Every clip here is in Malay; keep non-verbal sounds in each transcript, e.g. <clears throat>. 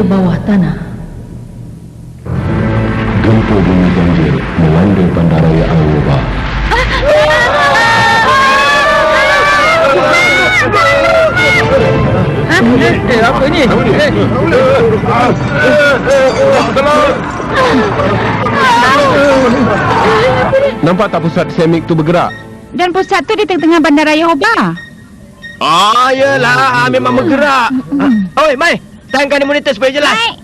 Bawah tanah. Gempa bumi ganjil melanda bandaraya Aruba. Eh, apa ni? Nampak tak pusat semik tu bergerak? Dan pusat tu di tengah-tengah bandaraya Hobart. Ah, yelah, memang bergerak. Ah, Oi, Mai, tahankan monitor supaya jelas. Baik.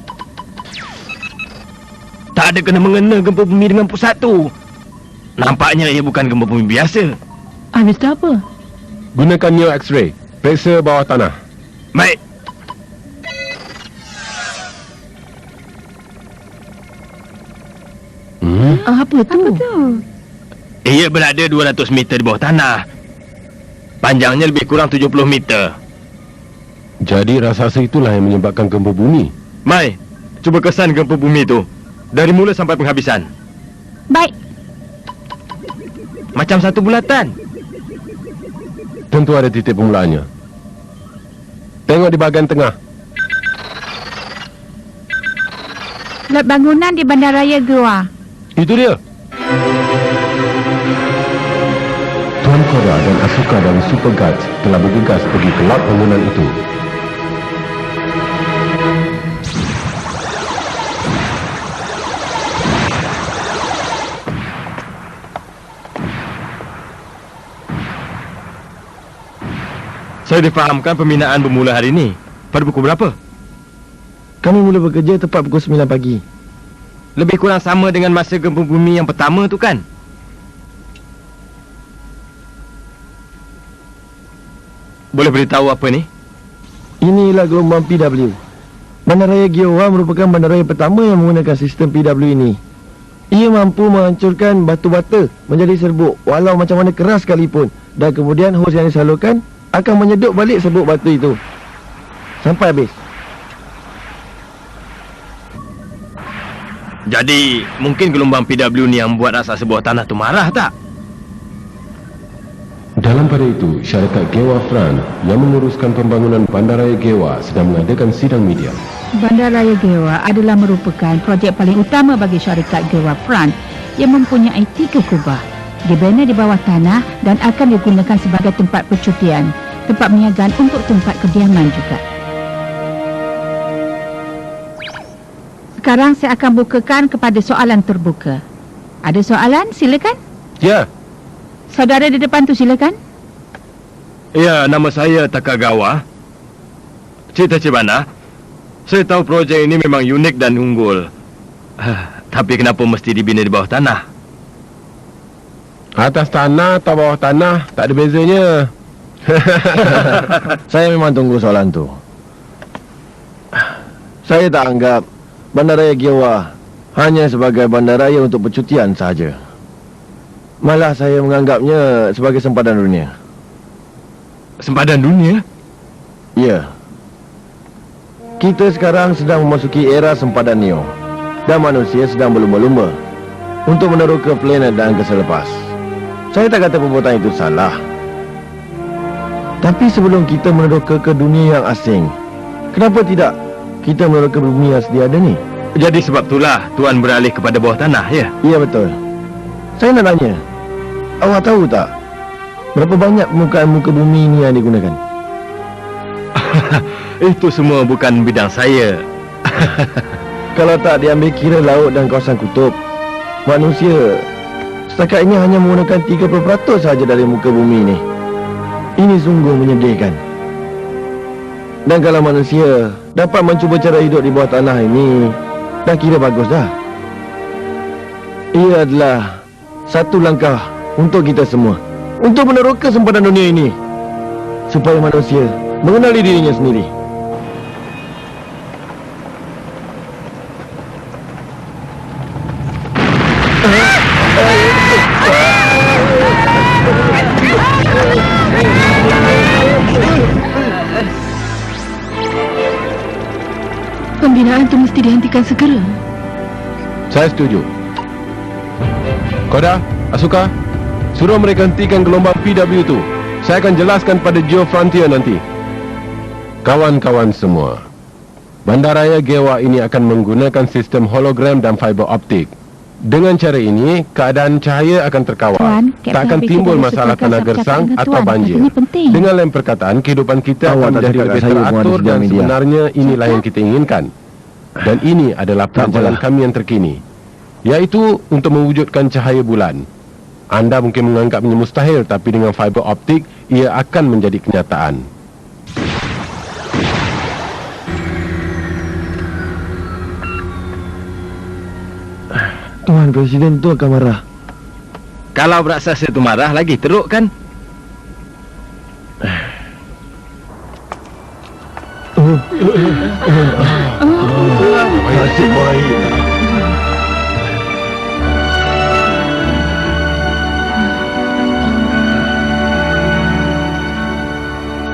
Tak ada kena mengena gempa bumi dengan pusat tu. Nampaknya ia bukan gempa bumi biasa. Habis tu apa? Gunakan neo X-ray. Periksa bawah tanah. Baik, Hmm? Ah, apa tu? Apa tu? ia berada 200 meter di bawah tanah. Panjangnya lebih kurang 70 meter. Jadi raksasa itulah yang menyebabkan gempa bumi. Mai, cuba kesan gempa bumi tu. Dari mula sampai penghabisan. Baik. Macam satu bulatan. Tentu ada titik permulaannya. Tengok di bahagian tengah. Lot bangunan di bandaraya Goa. Itu dia. Tuan Koda dan Asuka dari Super Guards telah bergegas pergi ke lot bangunan itu. Saya difahamkan pembinaan bermula hari ini. Pada pukul berapa? Kami mula bekerja tepat pukul 9 pagi. Lebih kurang sama dengan masa gempa bumi yang pertama tu kan? Boleh beritahu apa ni? Inilah gelombang PW. Bandaraya Giowa merupakan bandaraya pertama yang menggunakan sistem PW ini. Ia mampu menghancurkan batu bata menjadi serbuk walau macam mana keras sekalipun dan kemudian hos yang disalurkan akan menyeduk balik serbuk batu itu. Sampai habis. Jadi, mungkin gelombang PW ni yang buat rasa sebuah tanah tu marah tak? Dalam pada itu, syarikat Gewa Fran yang menguruskan pembangunan Bandaraya Gewa sedang mengadakan sidang media. Bandaraya Goa adalah merupakan projek paling utama bagi syarikat Goa Front yang mempunyai tiga kubah. Dibina di bawah tanah dan akan digunakan sebagai tempat percutian, tempat perniagaan untuk tempat kediaman juga. Sekarang saya akan bukakan kepada soalan terbuka. Ada soalan? Silakan. Ya, Saudara di depan tu silakan. Ya, nama saya Takagawa. Cerita Cibana. Saya tahu projek ini memang unik dan unggul. Ah, Tapi kenapa mesti dibina di bawah tanah? atas tanah atau bawah tanah tak ada bezanya. <laughs> Saya memang tunggu soalan tu. Saya tak anggap Bandaraya Giowa hanya sebagai bandaraya untuk percutian sahaja. Malah saya menganggapnya sebagai sempadan dunia. Sempadan dunia? Ya. Kita sekarang sedang memasuki era sempadan Neo. Dan manusia sedang berlumba-lumba untuk meneroka planet dan angkasa lepas. Saya tak kata perbuatan itu salah. Tapi sebelum kita meneroka ke dunia yang asing, kenapa tidak kita meneroka bumi yang sedia ada ni? Jadi sebab itulah Tuan beralih kepada bawah tanah, ya? Ya betul. Saya nak tanya, awak tahu tak berapa banyak permukaan muka bumi ini yang digunakan? <laughs> Itu semua bukan bidang saya. <laughs> Kalau tak diambil kira laut dan kawasan kutub, manusia setakat ini hanya menggunakan 30% sahaja dari muka bumi ini. Ini sungguh menyedihkan. Dan kalau manusia dapat mencuba cara hidup di bawah tanah ini, dah kira bagus dah. Ia adalah satu langkah untuk kita semua. Untuk meneroka sempadan dunia ini. Supaya manusia mengenali dirinya sendiri. Dihentikan segera. Saya setuju. Koda, Asuka, suruh mereka hentikan gelombang PW itu. Saya akan jelaskan pada Geo Frontier nanti. Kawan-kawan semua, Bandaraya Gewa ini akan menggunakan sistem hologram dan fiber optik. Dengan cara ini, keadaan cahaya akan terkawal. Tuan, tak akan timbul masalah tanah gersang dengan atau Tuan. banjir. Dengan lain perkataan, kehidupan kita akan menjadi lebih teratur di dan media. sebenarnya inilah yang kita inginkan. Dan ini adalah apalah. kami yang terkini. Iaitu untuk mewujudkan cahaya bulan. Anda mungkin menganggapnya mustahil tapi dengan fiber optik ia akan menjadi kenyataan. Tuan Presiden tu akan marah. Kalau beraksasa tu marah lagi teruk kan? Nasib baik.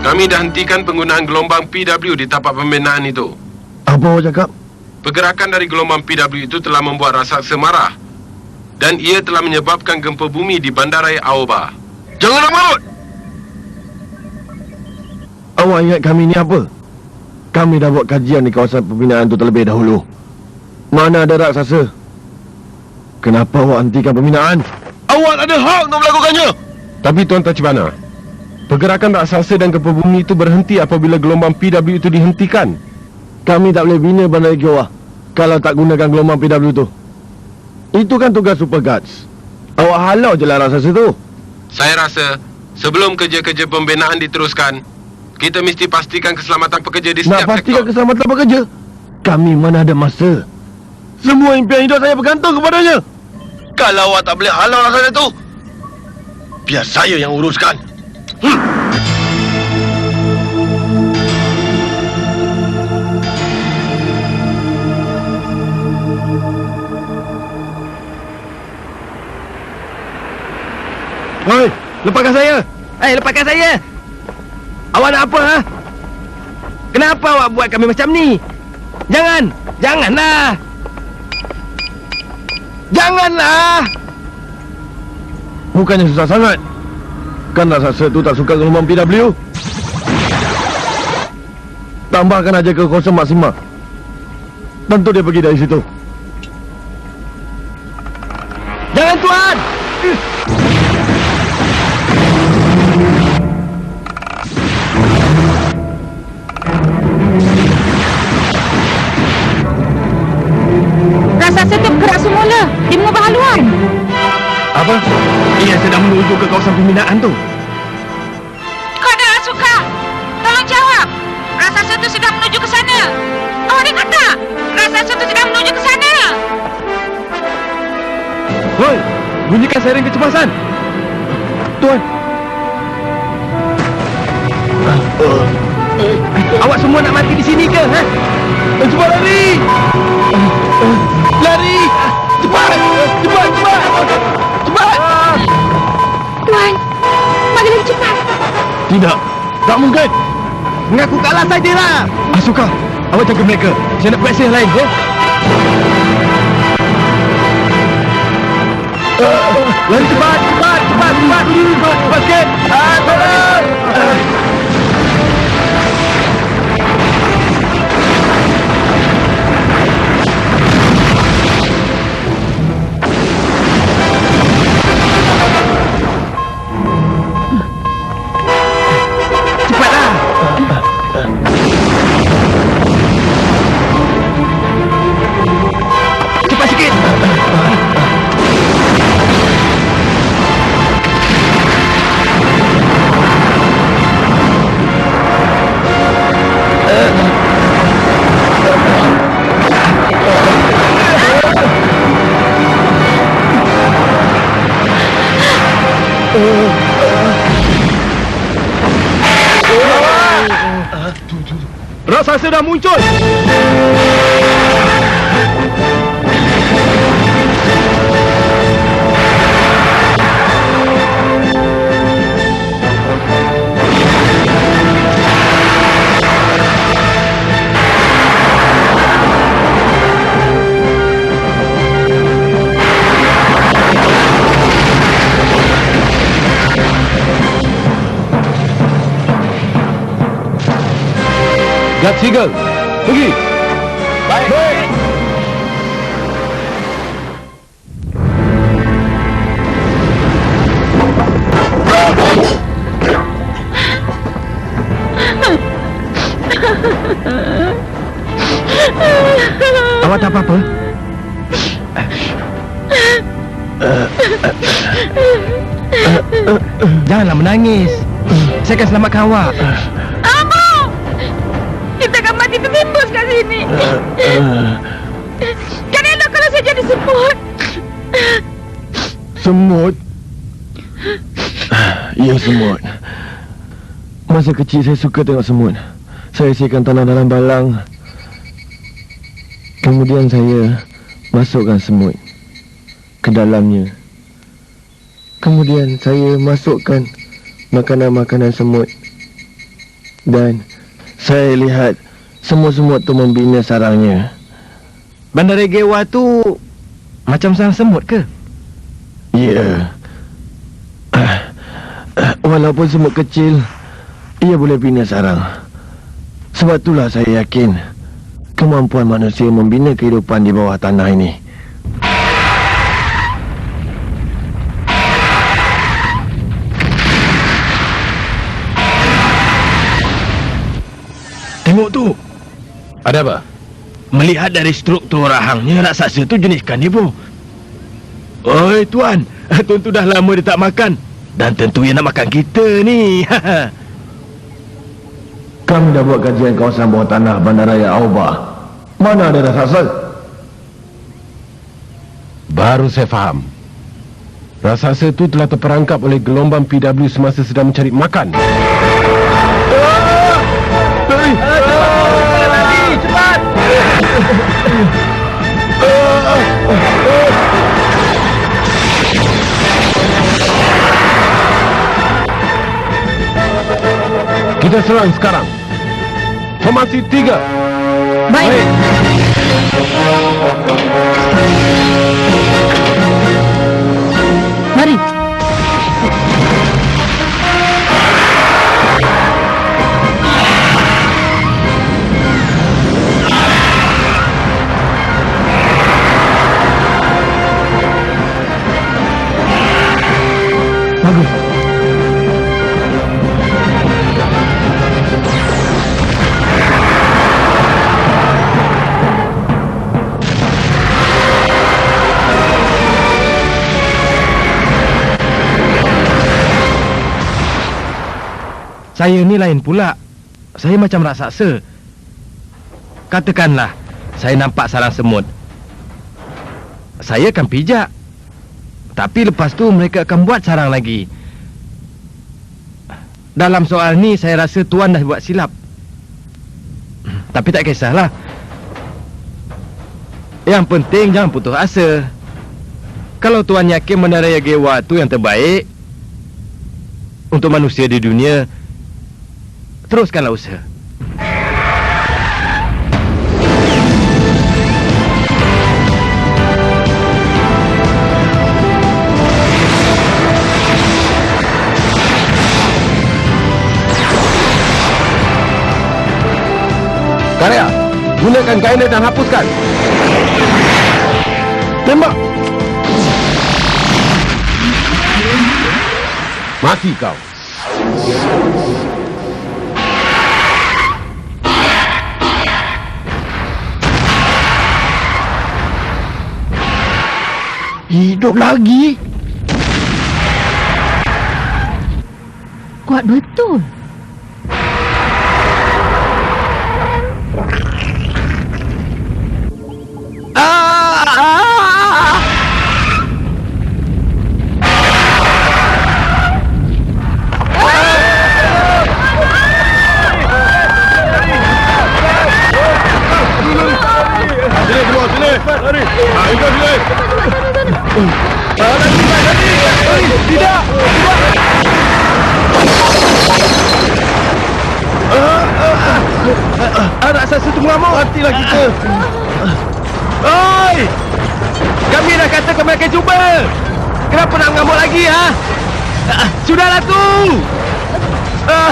Kami dah hentikan penggunaan gelombang PW di tapak pembinaan itu. Apa awak cakap? Pergerakan dari gelombang PW itu telah membuat raksasa marah. Dan ia telah menyebabkan gempa bumi di bandaraya Aoba. Jangan lambat! Awak ingat kami ni apa? Kami dah buat kajian di kawasan pembinaan tu terlebih dahulu. Mana ada raksasa? Kenapa awak hentikan pembinaan? Awak ada hak untuk melakukannya! Tapi Tuan Tachibana, pergerakan raksasa dan gempa bumi itu berhenti apabila gelombang PW itu dihentikan. Kami tak boleh bina bandar Geoah kalau tak gunakan gelombang PW tu. Itu kan tugas Super Guards. Awak halau je lah raksasa tu. Saya rasa sebelum kerja-kerja pembinaan diteruskan, kita mesti pastikan keselamatan pekerja di Nak setiap pastikan sektor. keselamatan pekerja? Kami mana ada masa. Semua impian hidup saya bergantung kepadanya. Kalau awak tak boleh halau raksasa tu, biar saya yang uruskan. Hoi, lepaskan saya. Eh, hey, lepaskan saya. Awak nak apa ha? Kenapa awak buat kami macam ni? Jangan, janganlah. Janganlah. Bukannya susah sangat. Kan raksasa tu tak suka gelombang PW. Tambahkan aja ke kosong maksima. Tentu dia pergi dari situ. Lari! Cepat! Cepat! Cepat! Cepat! Tuan, mari lagi cepat. Tidak. Tak mungkin. Mengaku kalah sajalah. Asuka, Awak jaga mereka. Saya nak periksa yang lain, ya? lari cepat! Cepat! Cepat! Cepat! Cepat! Cepat sikit! Ah, tolong! Gatsigal, pergi. Baik. Baik. Awak tak apa-apa? Janganlah menangis. Saya akan selamatkan awak. Kan elok kalau saya jadi semut. Semut? Ya, semut. Masa kecil saya suka tengok semut. Saya siapkan tanah dalam balang. Kemudian saya masukkan semut ke dalamnya. Kemudian saya masukkan makanan-makanan semut. Dan saya lihat semut-semut tu membina sarangnya. Bandar Gewa tu macam sarang semut ke? Ya. <clears throat> Walaupun semut kecil, ia boleh bina sarang. Sebab itulah saya yakin kemampuan manusia membina kehidupan di bawah tanah ini. Tengok tu. Ada apa? Melihat dari struktur rahangnya, raksasa tu jenis karnivor. Oi, tuan. <laughs> Tuan tu dah lama dia tak makan. Dan tentu ia nak makan kita ni. <laughs> Kami dah buat kajian kawasan bawah tanah Bandaraya Auba. Mana ada raksasa? Baru saya faham. Raksasa itu telah terperangkap oleh gelombang PW semasa sedang mencari makan. Kita serang sekarang. Formasi tiga. Baik. Mari. Saya ni lain pula. Saya macam raksasa. Katakanlah, saya nampak sarang semut. Saya akan pijak. Tapi lepas tu mereka akan buat sarang lagi. Dalam soal ni saya rasa tuan dah buat silap. Tapi tak kisahlah. Yang penting jangan putus asa. Kalau tuan yakin menaraya Gewa tu yang terbaik untuk manusia di dunia, teruskanlah usaha. Karya, gunakan kainat dan hapuskan. Tembak. Mati kau. Hidup lagi? Kuat betul. Oi! Kami dah kata kami akan cuba. Kenapa nak mengamuk lagi, ha? Ah, Sudahlah tu! Ah.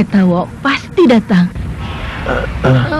Saya tahu pasti datang. Oh, Ah,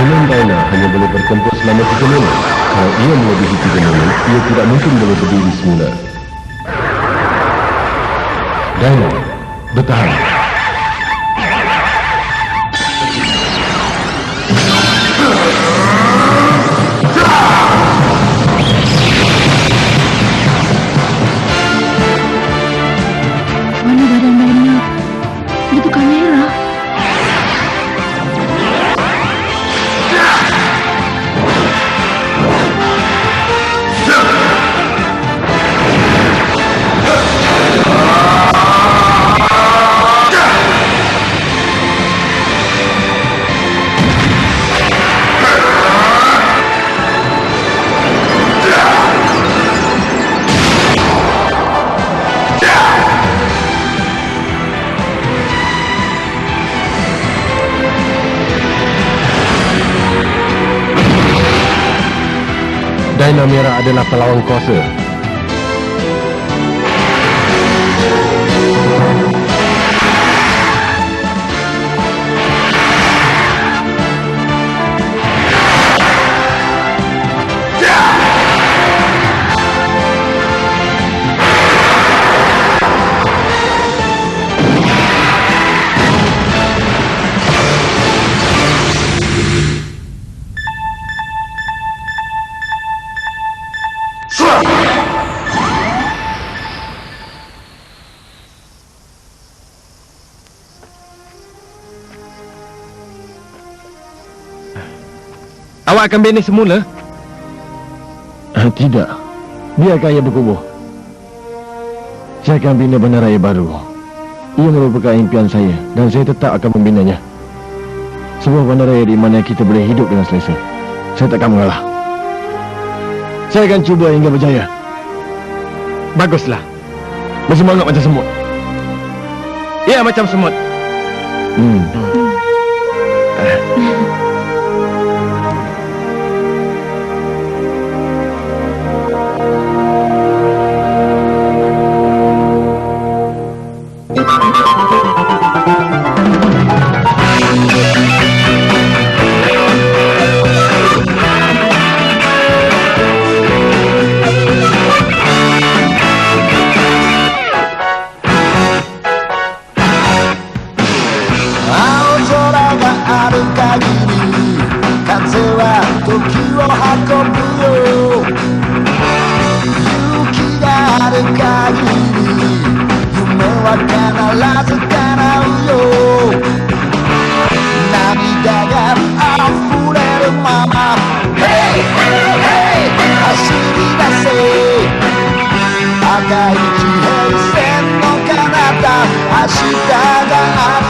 Alkanon Dina hanya boleh bertempur selama 3 minit. Kalau ia melebihi 3 minit, ia tidak mungkin boleh berdiri semula. Dina, bertahan. Adalah pelawang kuasa. Akan banish semula? ah, tidak. Biarkan ia berkubuh. Saya akan bina bandaraya baru. Ia merupakan impian saya dan saya tetap akan membinanya. Sebuah bandaraya di mana kita boleh hidup dengan selesa. Saya takkan mengalah. Saya akan cuba hingga berjaya. Baguslah. Bersemangat macam semut. Ya, macam semut. Hmm. <laughs> <laughs> を運ぶよ勇気がある限り夢は必ず叶うよ涙が溢れるまま Hey! Hey! Hey! 走り出せ赤い地平線の彼方明日があ